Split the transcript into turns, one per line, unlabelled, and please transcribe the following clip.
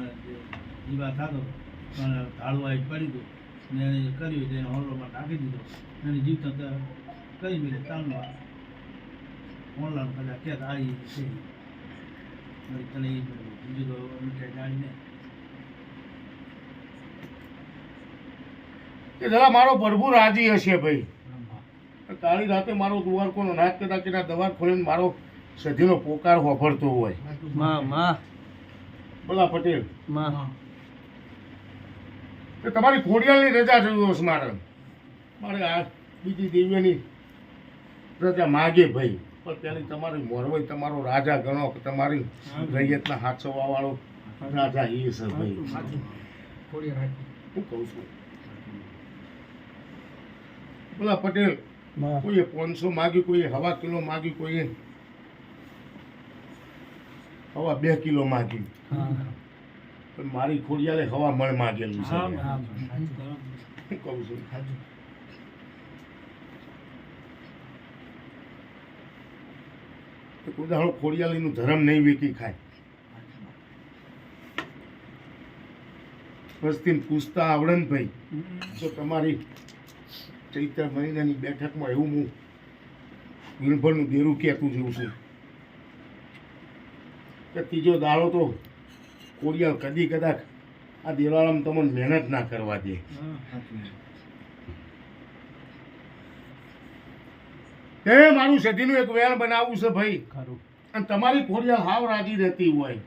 જે જીવા થતો પણ ઢાળવા પડી ગયું. ને એને કર્યું તેને હોલમાં નાખી દીધો. એને જીવતો કરી મેળે તાલમાં ઓનલાઈન કદાચ ક્યાં આવી છે તને એ બીજું તો મીઠાઈ જાણીને
કે જરા મારો પ્રભુ રાજી હશે ભાઈ. કાળી રાતે મારો દ્વારકોનો નાચ કરતા કે ના દવા ખોલીને મારો સધીનો પોકાર હોભળતો હોય.
માં માં.
બોલા પટેલ. તમારી ખોડિયાલની રજા જોયું હશે મારે. મારે આ બીજી દિવ્યની રજા માગે ભાઈ. પણ ત્યાંની તમારી મોરવાઈ તમારો રાજા ગણો કે તમારી રૈયતના હાથસવા વાળો રાજા એ છે ભાઈ. હું કહું છું. બોલા પટેલ કોઈએ પાંચસો માગ્યું કોઈએ હવા કિલો માગ્યું કોઈએ હવા બે કિલો
માગી.
પણ મારી ખોડિયાલે હવા મણ માગેલું છે. હું કહું છું? ઉદાહરણ ખોડિયાલીનું ધર્મ નહીં વેકી ખાય. વસ્તી પૂછતા આવડે ને ભાઈ તો તમારી ચૈત્ર મહિનાની બેઠકમાં એવું હું વિલભરનું દેરું કહેતું જોઉં છું? કે ત્રીજો દાડો તો કોરિયા કદી કદાચ આ દિવાળામાં તમને મહેનત ના કરવા દે. એ મારું સધીનું એક વેણ બનાવવું છે ભાઈ. અને તમારી કોરિયા હાવ રાજી રહેતી હોય.